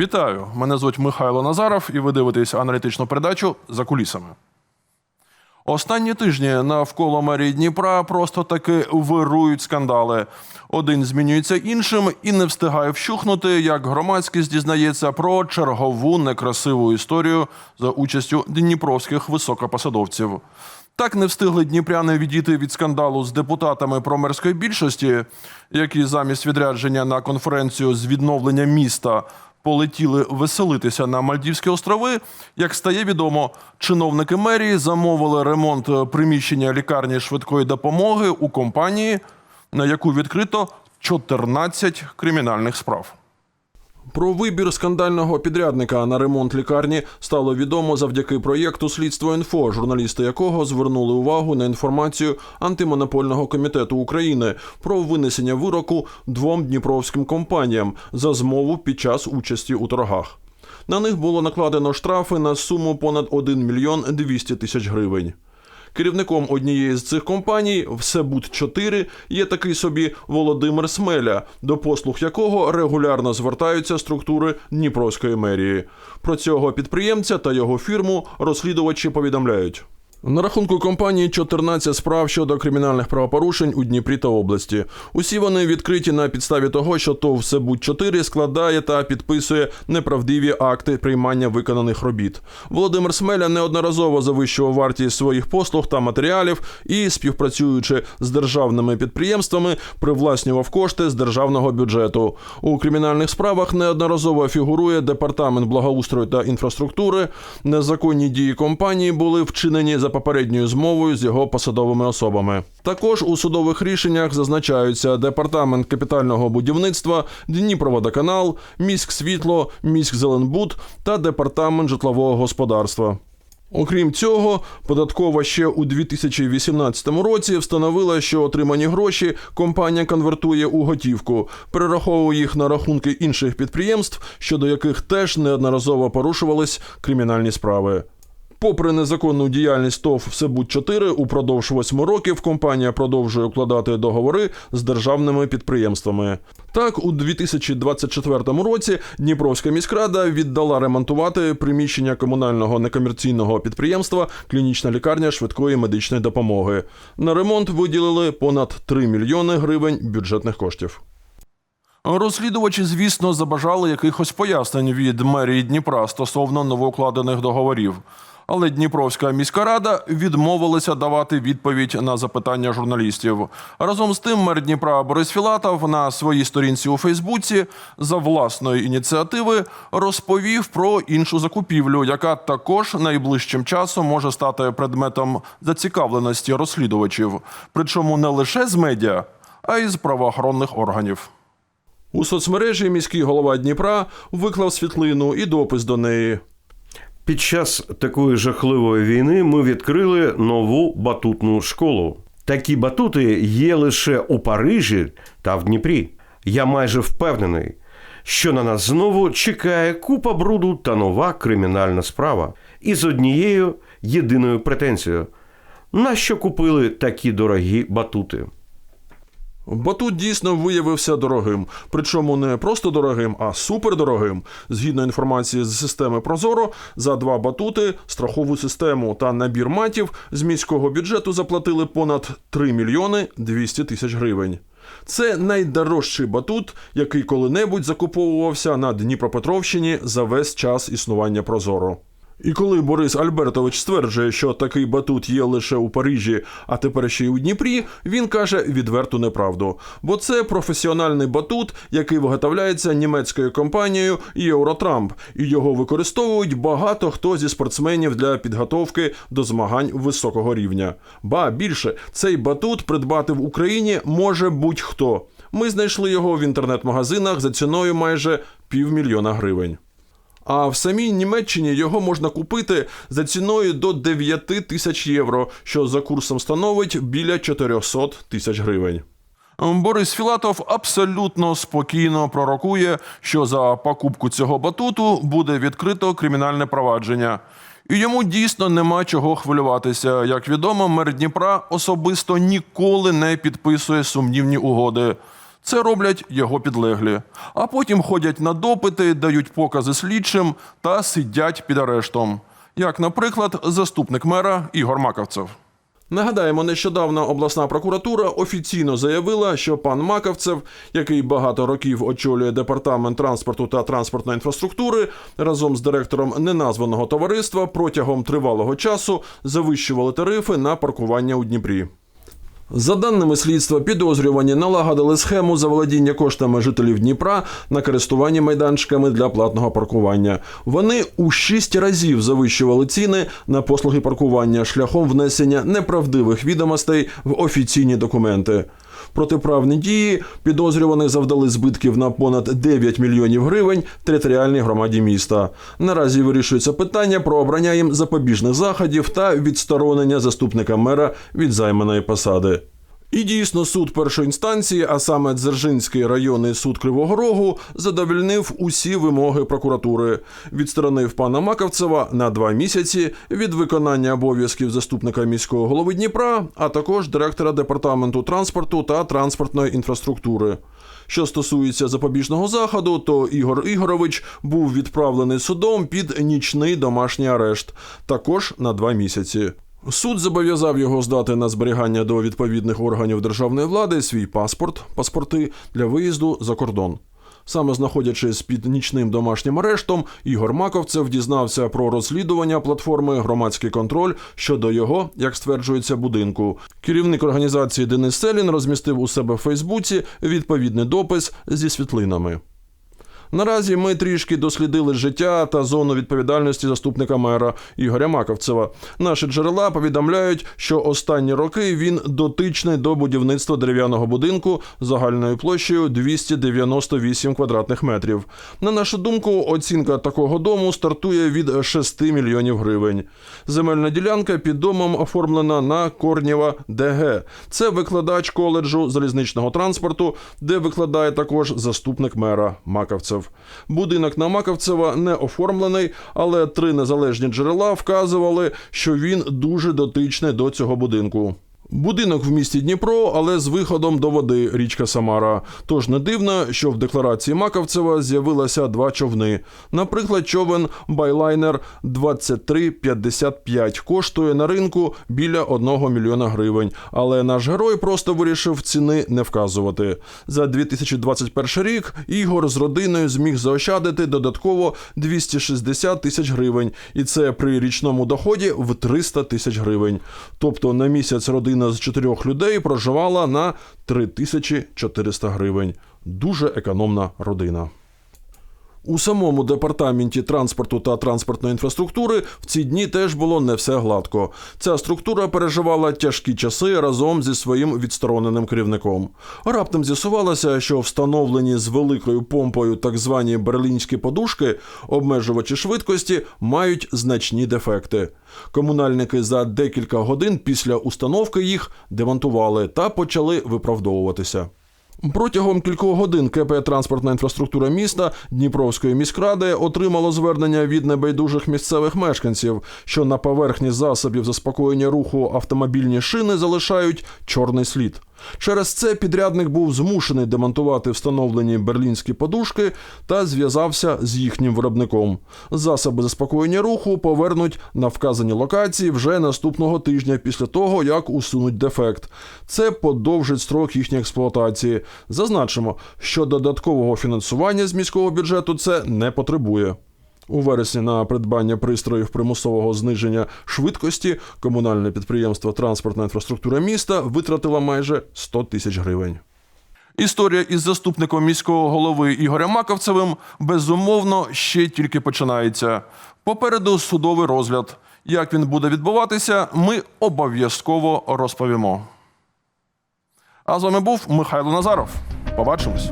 Вітаю! Мене звуть Михайло Назаров, і ви дивитесь аналітичну передачу за кулісами. Останні тижні навколо мерії Дніпра просто таки вирують скандали. Один змінюється іншим і не встигає вщухнути, як громадськість дізнається про чергову некрасиву історію за участю дніпровських високопосадовців. Так не встигли дніпряни відійти від скандалу з депутатами промерської більшості, які замість відрядження на конференцію з відновлення міста полетіли веселитися на Мальдівські острови. Як стає відомо, чиновники мерії замовили ремонт приміщення лікарні швидкої допомоги у компанії, на яку відкрито 14 кримінальних справ. Про вибір скандального підрядника на ремонт лікарні стало відомо завдяки проєкту Слідство інфо, журналісти якого звернули увагу на інформацію антимонопольного комітету України про винесення вироку двом дніпровським компаніям за змову під час участі у торгах. На них було накладено штрафи на суму понад 1 мільйон 200 тисяч гривень. Керівником однієї з цих компаній, Всебуд-4, є такий собі Володимир Смеля, до послуг якого регулярно звертаються структури Дніпровської мерії. Про цього підприємця та його фірму розслідувачі повідомляють. На рахунку компанії 14 справ щодо кримінальних правопорушень у Дніпрі та області. Усі вони відкриті на підставі того, що ТОВ «Всебудь-4» складає та підписує неправдиві акти приймання виконаних робіт. Володимир Смеля неодноразово завищував вартість своїх послуг та матеріалів і, співпрацюючи з державними підприємствами, привласнював кошти з державного бюджету. У кримінальних справах неодноразово фігурує департамент благоустрою та інфраструктури. Незаконні дії компанії були вчинені за попередньою змовою з його посадовими особами. Також у судових рішеннях зазначаються департамент капітального будівництва, Дніпроводоканал, міськсвітло, міськзеленбуд та департамент житлового господарства. Окрім цього, податкова ще у 2018 році встановила, що отримані гроші компанія конвертує у готівку, перераховує їх на рахунки інших підприємств, щодо яких теж неодноразово порушувались кримінальні справи. Попри незаконну діяльність ТОВ «Всебудь-4», упродовж восьми років компанія продовжує укладати договори з державними підприємствами. Так, у 2024 році Дніпровська міськрада віддала ремонтувати приміщення комунального некомерційного підприємства Клінічна лікарня швидкої медичної допомоги. На ремонт виділили понад 3 мільйони гривень бюджетних коштів. Розслідувачі, звісно, забажали якихось пояснень від мерії Дніпра стосовно новоукладених договорів. Але Дніпровська міська рада відмовилася давати відповідь на запитання журналістів. Разом з тим, мер Дніпра Борис Філатов на своїй сторінці у Фейсбуці за власної ініціативи розповів про іншу закупівлю, яка також найближчим часом може стати предметом зацікавленості розслідувачів. Причому не лише з медіа, а й з правоохоронних органів. У соцмережі міський голова Дніпра виклав світлину і допис до неї. Під час такої жахливої війни ми відкрили нову батутну школу. Такі батути є лише у Парижі та в Дніпрі. Я майже впевнений, що на нас знову чекає купа бруду та нова кримінальна справа. І з однією єдиною претензією: нащо купили такі дорогі батути? Батут дійсно виявився дорогим, причому не просто дорогим, а супердорогим. Згідно інформації з системи Прозоро, за два батути, страхову систему та набір матів з міського бюджету заплатили понад 3 мільйони 200 тисяч гривень. Це найдорожчий батут, який коли-небудь закуповувався на Дніпропетровщині за весь час існування Прозоро. І коли Борис Альбертович стверджує, що такий батут є лише у Парижі, а тепер ще й у Дніпрі, він каже відверту неправду. Бо це професіональний батут, який виготовляється німецькою компанією Євротрамп, і його використовують багато хто зі спортсменів для підготовки до змагань високого рівня. Ба більше цей батут придбати в Україні може будь-хто. Ми знайшли його в інтернет-магазинах за ціною майже півмільйона гривень. А в самій Німеччині його можна купити за ціною до 9 тисяч євро, що за курсом становить біля 400 тисяч гривень. Борис Філатов абсолютно спокійно пророкує, що за покупку цього батуту буде відкрито кримінальне провадження. І йому дійсно нема чого хвилюватися. Як відомо, мер Дніпра особисто ніколи не підписує сумнівні угоди. Це роблять його підлеглі, а потім ходять на допити, дають покази слідчим та сидять під арештом. Як, наприклад, заступник мера Ігор Маковцев. Нагадаємо, нещодавно обласна прокуратура офіційно заявила, що пан Маковцев, який багато років очолює департамент транспорту та транспортної інфраструктури, разом з директором неназваного товариства протягом тривалого часу завищували тарифи на паркування у Дніпрі. За даними слідства, підозрювані налагодили схему заволодіння коштами жителів Дніпра на користування майданчиками для платного паркування. Вони у шість разів завищували ціни на послуги паркування шляхом внесення неправдивих відомостей в офіційні документи. Протиправні дії підозрюваних завдали збитків на понад 9 мільйонів гривень територіальній громаді міста. Наразі вирішується питання про обрання їм запобіжних заходів та відсторонення заступника мера від займаної посади. І дійсно суд першої інстанції, а саме Дзержинський районний суд Кривого Рогу, задовільнив усі вимоги прокуратури, відсторонив пана Маковцева на два місяці від виконання обов'язків заступника міського голови Дніпра, а також директора департаменту транспорту та транспортної інфраструктури. Що стосується запобіжного заходу, то Ігор Ігорович був відправлений судом під нічний домашній арешт, також на два місяці. Суд зобов'язав його здати на зберігання до відповідних органів державної влади свій паспорт, паспорти для виїзду за кордон. Саме знаходячись під нічним домашнім арештом, Ігор Маковцев дізнався про розслідування платформи Громадський контроль щодо його, як стверджується, будинку. Керівник організації Денис Селін розмістив у себе в Фейсбуці відповідний допис зі світлинами. Наразі ми трішки дослідили життя та зону відповідальності заступника мера Ігоря Маковцева. Наші джерела повідомляють, що останні роки він дотичний до будівництва дерев'яного будинку загальною площею 298 квадратних метрів. На нашу думку, оцінка такого дому стартує від 6 мільйонів гривень. Земельна ділянка під домом оформлена на Корнєва ДГ. Це викладач коледжу залізничного транспорту, де викладає також заступник мера Маковцев. Будинок на Маковцева не оформлений, але три незалежні джерела вказували, що він дуже дотичний до цього будинку. Будинок в місті Дніпро, але з виходом до води річка Самара. Тож не дивно, що в декларації Маковцева з'явилося два човни. Наприклад, човен Байлайнер 2355 коштує на ринку біля 1 мільйона гривень. Але наш герой просто вирішив ціни не вказувати. За 2021 рік Ігор з родиною зміг заощадити додатково 260 тисяч гривень, і це при річному доході в 300 тисяч гривень. Тобто на місяць родина з чотирьох людей проживала на 3400 гривень. Дуже економна родина. У самому департаменті транспорту та транспортної інфраструктури в ці дні теж було не все гладко. Ця структура переживала тяжкі часи разом зі своїм відстороненим керівником. Раптом з'ясувалося, що встановлені з великою помпою так звані берлінські подушки, обмежувачі швидкості, мають значні дефекти. Комунальники за декілька годин після установки їх демонтували та почали виправдовуватися. Протягом кількох годин КП «Транспортна інфраструктура міста Дніпровської міськради отримало звернення від небайдужих місцевих мешканців, що на поверхні засобів заспокоєння руху автомобільні шини залишають чорний слід. Через це підрядник був змушений демонтувати встановлені берлінські подушки та зв'язався з їхнім виробником. Засоби заспокоєння руху повернуть на вказані локації вже наступного тижня після того, як усунуть дефект. Це подовжить строк їхньої експлуатації. Зазначимо, що додаткового фінансування з міського бюджету це не потребує. У вересні на придбання пристроїв примусового зниження швидкості комунальне підприємство Транспортна інфраструктура міста витратило майже 100 тисяч гривень. Історія із заступником міського голови Ігорем Маковцевим безумовно ще тільки починається. Попереду судовий розгляд. Як він буде відбуватися, ми обов'язково розповімо. А з вами був Михайло Назаров. Побачимось.